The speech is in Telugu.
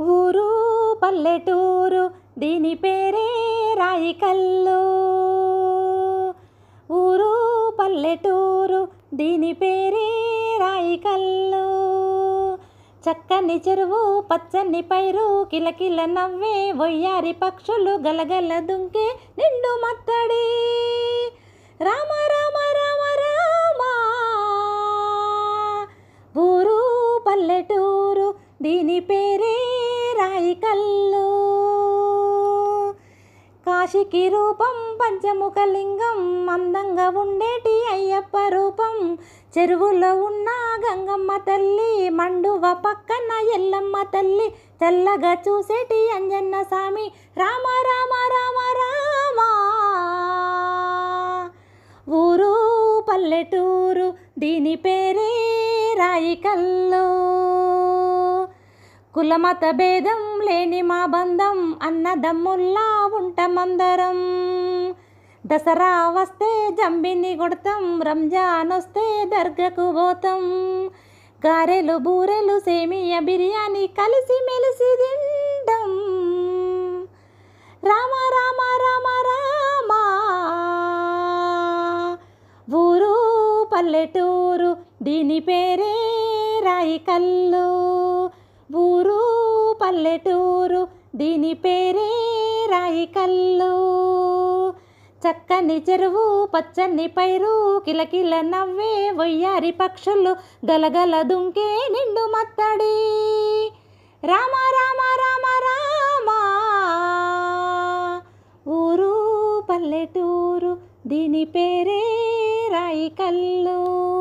ఊరు పల్లెటూరు దీని పేరే రాయికల్లు. ఊరు పల్లెటూరు దీని పేరే రాయికల్లు. చక్కని చెరువు పచ్చని పైరు కిలకిల నవ్వే వయ్యారి పక్షులు గలగల దుంకే నిండు మత్తడి. రామ రామ రామ రామ. ఊరు పల్లెటూరు దీని పేరే రాయికల్లు కాశీకి రూపం పంచముఖ లింగం అందంగా ఉండేటి అయ్యప్ప రూపం. చెరువులో ఉన్న గంగమ్మ తల్లి మండువ పక్కన ఎల్లమ్మ తల్లి. తెల్లగా చూసేటి అంజన్న స్వామి. రామ రామ రామ రామ. ఊరు పల్లెటూరు దీని పేరే రాయికల్లో కులమత భేదం లేని మా బంధం అన్నదమ్ముల్లా ఉంటామందరం. దసరా వస్తే జంబిని కొడతాం రంజాన్ వస్తే దర్గకు పోతాం. గారెలు బూరెలు సేమియా బిర్యానీ కలిసి మెలిసి తింటాం. రామ రామ రామ రామ. ఊరు పల్లెటూరు దీని పేరే రాయికల్లు ఊరు పల్లెటూరు దీని పేరే రాయికల్లు. చక్కని చెరువు పచ్చని పైరు కిలకిల నవ్వే వయ్యారి పక్షులు గలగల దుంకే నిండు మత్తడి. రామ రామ రామ రామ. ఊరు పల్లెటూరు దీని పేరే రాయికల్లు.